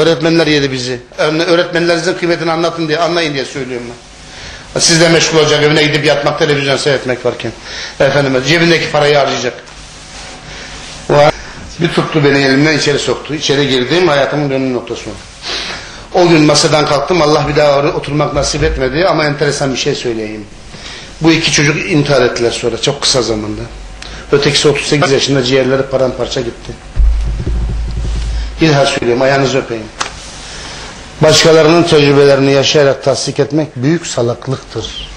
Öğretmenler yedi bizi. Öğre- Öğretmenlerinizin kıymetini anlatın diye, anlayın diye söylüyorum ben. Sizle meşgul olacak, evine gidip yatmak, televizyon seyretmek varken. Efendim, cebindeki parayı harcayacak. Bir tuttu beni elimden içeri soktu. İçeri girdim, hayatımın dönüm noktası oldu. O gün masadan kalktım, Allah bir daha oturmak nasip etmedi ama enteresan bir şey söyleyeyim. Bu iki çocuk intihar ettiler sonra, çok kısa zamanda. Ötekisi 38 yaşında ciğerleri paramparça gitti. Bir daha söyleyeyim, ayağınızı öpeyim. Başkalarının tecrübelerini yaşayarak tasdik etmek büyük salaklıktır.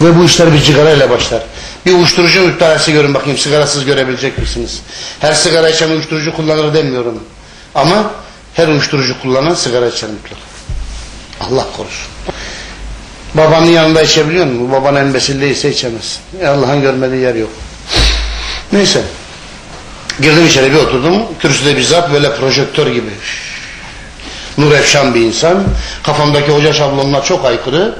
Ve bu işler bir cigarayla başlar. Bir uyuşturucu müptelası görün bakayım sigarasız görebilecek misiniz? Her sigara içen uyuşturucu kullanır demiyorum. Ama her uyuşturucu kullanan sigara içer mutlaka. Allah korusun. Babanın yanında içebiliyor musun? Baban embesil değilse içemez. E Allah'ın görmediği yer yok. Neyse. Girdim içeri bir oturdum. Kürsüde bir zat böyle projektör gibi. Nur efşan bir insan. Kafamdaki hoca şablonuna çok aykırı.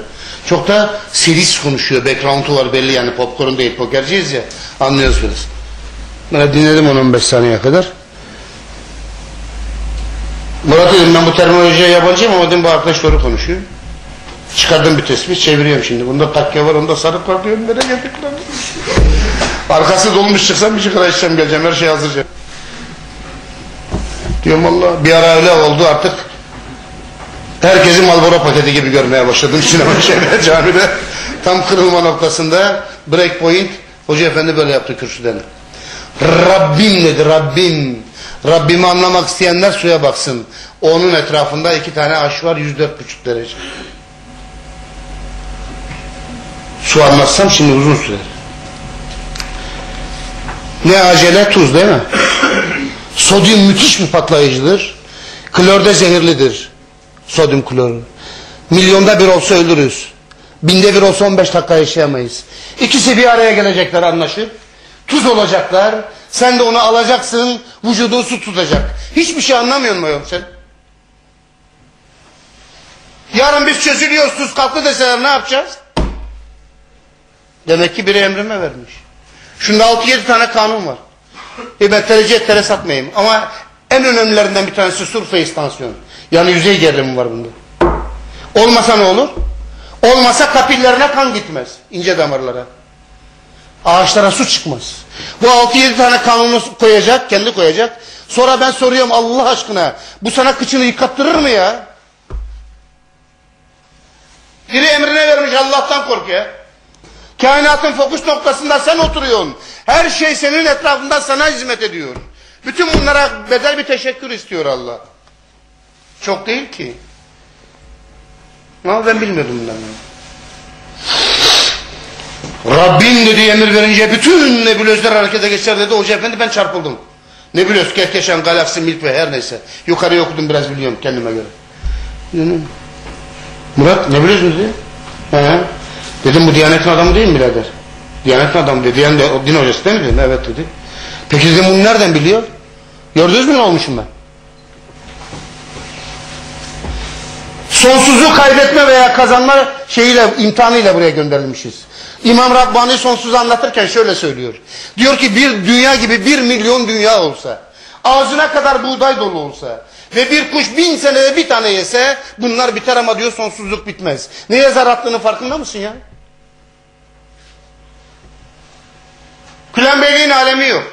Çok da seris konuşuyor. Background'u var belli yani popcorn değil pokerciyiz ya. Anlıyoruz biraz. Ben dinledim 10-15 saniye kadar. Murat dedim ben bu terminolojiye yabancıyım ama dedim bu arkadaş doğru konuşuyor. Çıkardım bir tespih çeviriyorum şimdi. Bunda takke var onda sarık var diyorum. Nereye geldik lan? Arkası dolmuş çıksam bir sigara içeceğim geleceğim. Her şey hazırca. Diyorum Allah bir ara öyle oldu artık. Herkesi Malboro paketi gibi görmeye başladım sinema şeyde camide. Tam kırılma noktasında break point. Hoca efendi böyle yaptı kürsüden. Rabbim dedi Rabbim. Rabbimi anlamak isteyenler suya baksın. Onun etrafında iki tane aş var 104,5 derece. Su anlatsam şimdi uzun sürer. Ne acele tuz değil mi? Sodyum müthiş bir patlayıcıdır. Klor da zehirlidir. Sodyum kloru. Milyonda bir olsa ölürüz. Binde bir olsa 15 dakika yaşayamayız. İkisi bir araya gelecekler anlaşıp. Tuz olacaklar. Sen de onu alacaksın. Vücudun su tutacak. Hiçbir şey anlamıyor musun sen? Yarın biz çözülüyoruz tuz kalktı deseler ne yapacağız? Demek ki biri emrime vermiş. Şunda 6-7 tane kanun var. E ben tercih etlere satmayayım. Ama en önemlilerinden bir tanesi surface tansiyon. Yani yüzey gerilimi var bunda. Olmasa ne olur? Olmasa kapillerine kan gitmez. ince damarlara. Ağaçlara su çıkmaz. Bu 6-7 tane kanunu koyacak, kendi koyacak. Sonra ben soruyorum Allah aşkına bu sana kıçını yıkattırır mı ya? Biri emrine vermiş Allah'tan kork ya. Kainatın fokus noktasında sen oturuyorsun. Her şey senin etrafında sana hizmet ediyor. Bütün bunlara bedel bir teşekkür istiyor Allah. Çok değil ki. Ama ben bilmiyordum bundan. Rabbim dedi emir verince bütün nebulözler harekete geçer dedi. Hoca efendi ben çarpıldım. Nebulöz, Kehkeşan, Galaksi, Milk ve her neyse. Yukarıya okudum biraz biliyorum kendime göre. Murat nebulöz mü dedi? He. Dedim bu Diyanet'in adamı değil mi birader? Diyanet'in adamı dedi. De, o din hocası değil mi dedim. Evet dedi. Peki dedim bunu nereden biliyor? Gördünüz mü ne olmuşum ben? Sonsuzu kaybetme veya kazanma şeyiyle, imtihanıyla buraya gönderilmişiz. İmam Rabbani sonsuzu anlatırken şöyle söylüyor. Diyor ki bir dünya gibi bir milyon dünya olsa, ağzına kadar buğday dolu olsa ve bir kuş bin senede bir tane yese bunlar biter ama diyor sonsuzluk bitmez. Neye zar attığını farkında mısın ya? Külen Beyliğin alemi yok.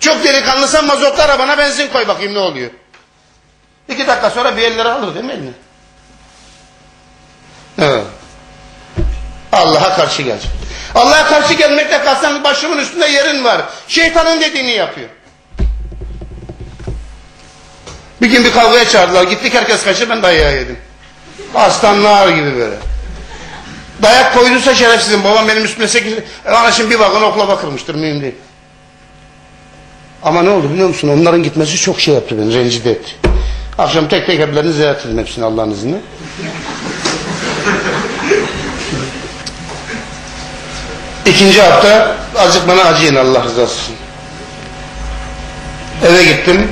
Çok delikanlısan mazotlu arabana benzin koy bakayım ne oluyor. İki dakika sonra bir elleri alır değil mi eline? Evet. Allah'a karşı gelecek. Allah'a karşı gelmekle kalsan başımın üstünde yerin var. Şeytanın dediğini yapıyor. Bir gün bir kavgaya çağırdılar. Gittik herkes kaçtı ben dayağı yedim. Aslanlar gibi böyle. Dayak koyduysa şerefsizim. Babam benim üstüme sekiz... Bana şimdi bir vagon oklava kırmıştır. Mühim değil. Ama ne oldu biliyor musun? Onların gitmesi çok şey yaptı beni. Rencide etti. Akşam tek tek heplerini ziyaret edin hepsini Allah'ın izniyle. İkinci hafta azıcık bana acıyın Allah rızası için. Eve gittim.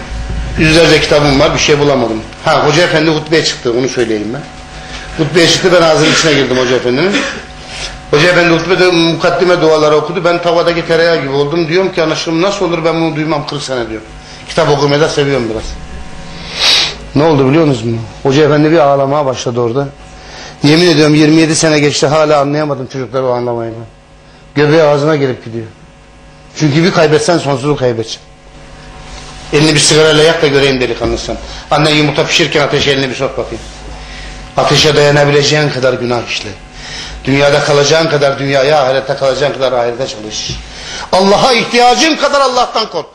Yüzlerce kitabım var. Bir şey bulamadım. Ha Hoca Efendi hutbeye çıktı. Onu söyleyeyim ben. Hutbeye çıktı. Ben ağzının içine girdim Hoca Efendi'nin. Hoca Efendi hutbede mukaddime duaları okudu. Ben tavadaki tereyağı gibi oldum. Diyorum ki anlaşılım nasıl olur ben bunu duymam 40 sene diyor. Kitap okumayı da seviyorum biraz. Ne oldu biliyor musunuz? Hoca efendi bir ağlamaya başladı orada. Yemin ediyorum 27 sene geçti hala anlayamadım çocukları o anlamayı ben. Göbeği ağzına gelip gidiyor. Çünkü bir kaybetsen sonsuzu kaybedeceksin. Elini bir sigarayla yak da göreyim delikanlısın. Anne yumurta pişirirken ateşe elini bir sok bakayım. Ateşe dayanabileceğin kadar günah işle. Dünyada kalacağın kadar dünyaya, ahirette kalacağın kadar ahirete çalış. Allah'a ihtiyacın kadar Allah'tan kork.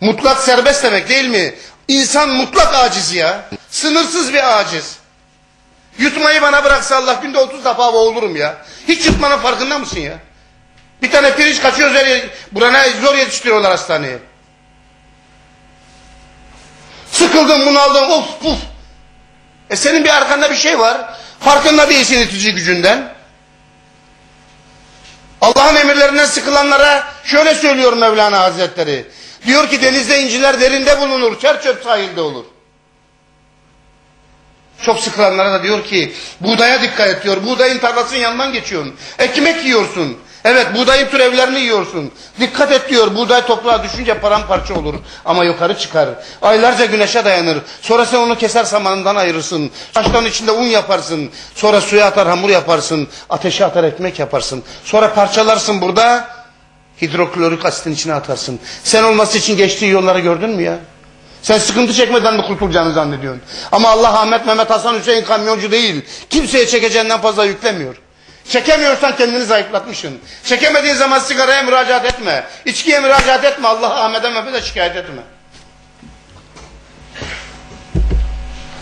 Mutlak serbest demek değil mi? İnsan mutlak aciz ya. Sınırsız bir aciz. Yutmayı bana bıraksa Allah günde 30 defa boğulurum ya. Hiç yutmanın farkında mısın ya? Bir tane pirinç kaçıyor zor, burana zor yetiştiriyorlar hastaneye. Sıkıldım bunaldım of puf. E senin bir arkanda bir şey var. Farkında değilsin itici gücünden. Allah'ın emirlerinden sıkılanlara şöyle söylüyor Mevlana Hazretleri. Diyor ki denizde inciler derinde bulunur, çer çöp sahilde olur. Çok sıkılanlara da diyor ki buğdaya dikkat et diyor. Buğdayın tarlasının yanından geçiyorsun. Ekmek yiyorsun. Evet buğdayın türevlerini yiyorsun. Dikkat et diyor. Buğday toprağa düşünce paramparça olur. Ama yukarı çıkar. Aylarca güneşe dayanır. Sonra sen onu keser samanından ayırırsın. Taşların içinde un yaparsın. Sonra suya atar hamur yaparsın. Ateşe atar ekmek yaparsın. Sonra parçalarsın burada. Hidroklorik asitin içine atarsın. Sen olması için geçtiği yolları gördün mü ya? Sen sıkıntı çekmeden mi kurtulacağını zannediyorsun? Ama Allah Ahmet, Mehmet, Hasan, Hüseyin kamyoncu değil. Kimseye çekeceğinden fazla yüklemiyor. Çekemiyorsan kendini zayıflatmışsın. Çekemediğin zaman sigaraya müracaat etme. İçkiye müracaat etme. Allah Ahmet'e Mehmet'e şikayet etme.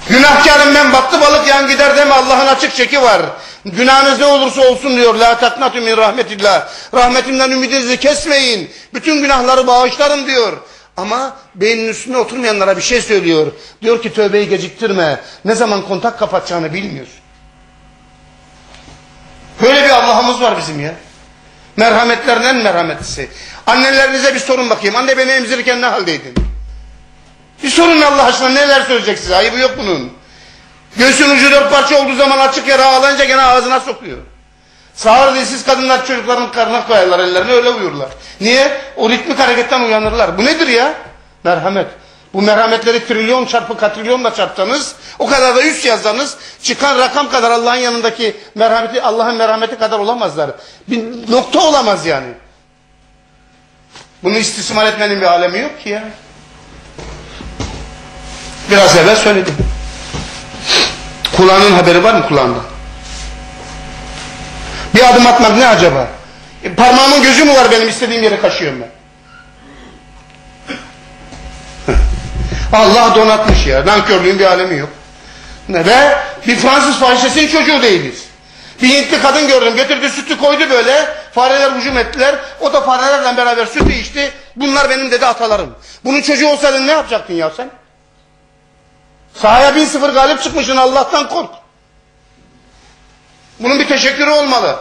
Günahkarım ben battı balık yan gider deme Allah'ın açık çeki var. Günahınız ne olursa olsun diyor. La taknatu min rahmetillah. Rahmetimden ümidinizi kesmeyin. Bütün günahları bağışlarım diyor. Ama beynin üstüne oturmayanlara bir şey söylüyor. Diyor ki tövbeyi geciktirme. Ne zaman kontak kapatacağını bilmiyorsun. Böyle bir Allah'ımız var bizim ya. Merhametlerinden merhametlisi. Annelerinize bir sorun bakayım. Anne beni emzirirken ne haldeydin? Bir sorun Allah aşkına neler söyleyecek size? Ayıbı yok bunun. Göğsün ucu dört parça olduğu zaman açık yere ağlayınca gene ağzına sokuyor. Sağır dilsiz kadınlar çocukların karnına koyarlar ellerini öyle uyurlar. Niye? O ritmik hareketten uyanırlar. Bu nedir ya? Merhamet. Bu merhametleri trilyon çarpı katrilyonla çarpsanız, o kadar da üst yazsanız, çıkan rakam kadar Allah'ın yanındaki merhameti, Allah'ın merhameti kadar olamazlar. Bir nokta olamaz yani. Bunu istismar etmenin bir alemi yok ki ya. Biraz evvel söyledim. Kulağının haberi var mı kulağında? Bir adım atmak ne acaba? E, parmağımın gözü mü var benim istediğim yere kaşıyorum ben? Allah donatmış ya. Nankörlüğün bir alemi yok. Ve bir Fransız fahişesinin çocuğu değiliz. Bir Hintli kadın gördüm. Getirdi sütü koydu böyle. Fareler hücum ettiler. O da farelerle beraber sütü içti. Bunlar benim dedi atalarım. Bunun çocuğu olsaydın ne yapacaktın ya sen? Sahaya bin sıfır galip çıkmışsın Allah'tan kork. Bunun bir teşekkürü olmalı.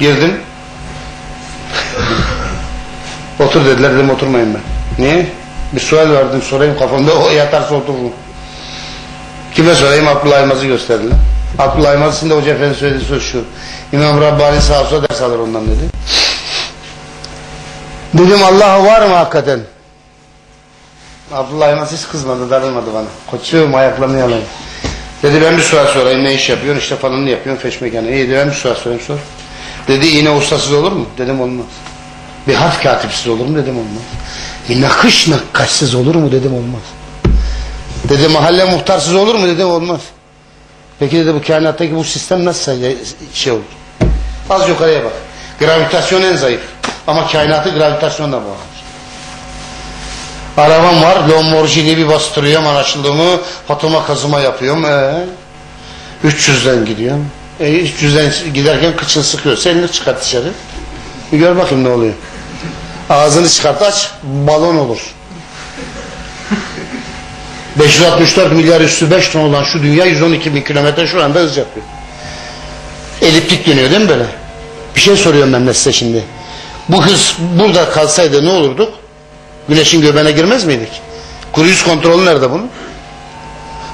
Girdim. Otur dediler dedim oturmayın ben. Niye? Bir sual verdim sorayım kafamda o yatarsa otururum. Kime sorayım Abdullah Aymaz'ı gösterdiler. Abdullah Aymaz şimdi Hoca Efendi söylediği söz şu. İmam Rabbani sağ olsa ders alır ondan dedi. Dedim Allah var mı hakikaten? Abdullah Aymaz hiç kızmadı, darılmadı bana. Koçum ayaklarını yalayın. Dedi ben bir sual sorayım ne iş yapıyorsun işte falan ne yapıyorsun feşmekanı. İyi dedi ben bir sual sorayım sor. Dedi iğne ustasız olur mu? Dedim olmaz. Bir harf katipsiz olur mu? Dedim olmaz. Bir nakış nakkaşsız olur mu? Dedim olmaz. Dedi mahalle muhtarsız olur mu? Dedim olmaz. Peki dedi bu kainattaki bu sistem nasıl şey olur? Az yukarıya bak. Gravitasyon en zayıf. Ama kainatı gravitasyonla bağlamış. Arabam var. Lamborghini bir bastırıyorum anlaşıldı mı? Patoma kazıma yapıyorum. Ee, 300'den gidiyorum. E, 300'den giderken kıçını sıkıyor. Elini çıkart dışarı. Bir gör bakayım ne oluyor. Ağzını çıkart aç. Balon olur. 564 milyar üstü 5 ton olan şu dünya 112 bin kilometre şu anda hız yapıyor. Eliptik dönüyor değil mi böyle? Bir şey soruyorum ben size şimdi. Bu hız burada kalsaydı ne olurduk? Güneşin göbeğine girmez miydik? Kruz kontrolü nerede bunun?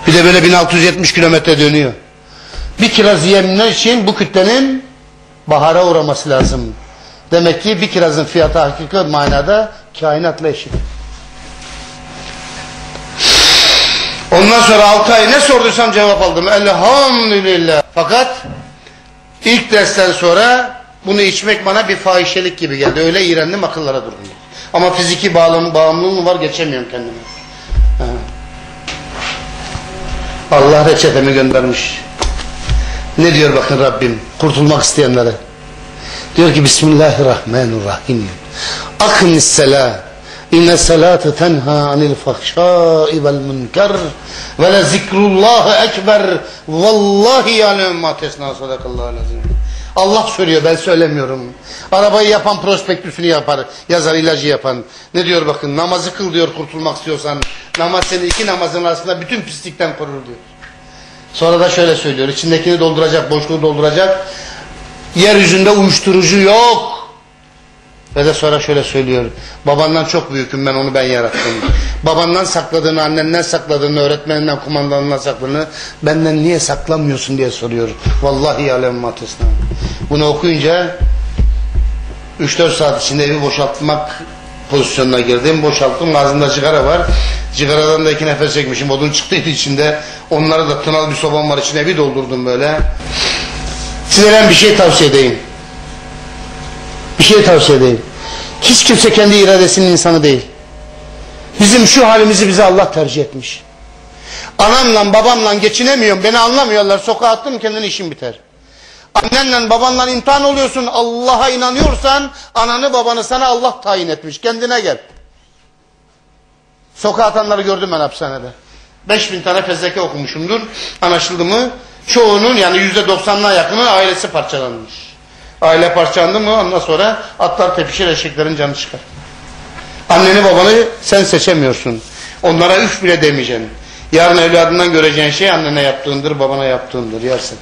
Bir de böyle 1670 kilometre dönüyor. Bir kiraz yiyenler için bu kütlenin bahara uğraması lazım. Demek ki bir kirazın fiyatı hakiki manada kainatla eşit. Ondan sonra 6 ay ne sorduysam cevap aldım. Elhamdülillah. Fakat ilk dersten sonra bunu içmek bana bir fahişelik gibi geldi. Öyle iğrendim akıllara durdum. Ama fiziki bağlam, bağımlılığım var geçemiyorum kendime. Allah reçetemi göndermiş. Ne diyor bakın Rabbim kurtulmak isteyenlere. Diyor ki Bismillahirrahmanirrahim. Akımis sela. İnne salate tenha anil fahşai vel münker ve le zikrullahi ekber vallahi yalem ma tesna sadakallahu lazim. Allah söylüyor ben söylemiyorum. Arabayı yapan prospektüsünü yapar. Yazar ilacı yapan. Ne diyor bakın namazı kıl diyor kurtulmak istiyorsan. Namaz seni iki namazın arasında bütün pislikten korur diyor. Sonra da şöyle söylüyor. içindekini dolduracak, boşluğu dolduracak. Yeryüzünde uyuşturucu yok. Ve de sonra şöyle söylüyor. Babandan çok büyüküm ben onu ben yarattım. Babandan sakladığını, annenden sakladığını, öğretmeninden, kumandanından sakladığını benden niye saklamıyorsun diye soruyor. Vallahi alem matesna. Bunu okuyunca 3-4 saat içinde evi boşaltmak pozisyonuna girdim. Boşalttım. Ağzımda sigara var. Sigaradan da iki nefes çekmişim. Odun çıktıydı içinde. Onları da tınal bir sobam var. içine bir doldurdum böyle. Size ben bir şey tavsiye edeyim. Bir şey tavsiye edeyim. Hiç kimse kendi iradesinin insanı değil. Bizim şu halimizi bize Allah tercih etmiş. Anamla babamla geçinemiyorum. Beni anlamıyorlar. Sokağa attım kendini işim biter. Annenle babanla imtihan oluyorsun. Allah'a inanıyorsan ananı babanı sana Allah tayin etmiş. Kendine gel. Sokağa atanları gördüm ben hapishanede. 5000 tane fezleke okumuşumdur. Anlaşıldı mı? Çoğunun yani yüzde doksanına yakını ailesi parçalanmış. Aile parçalandı mı ondan sonra atlar tepişir eşeklerin canı çıkar. Anneni babanı sen seçemiyorsun. Onlara üf bile demeyeceksin. Yarın evladından göreceğin şey annene yaptığındır, babana yaptığındır yersin.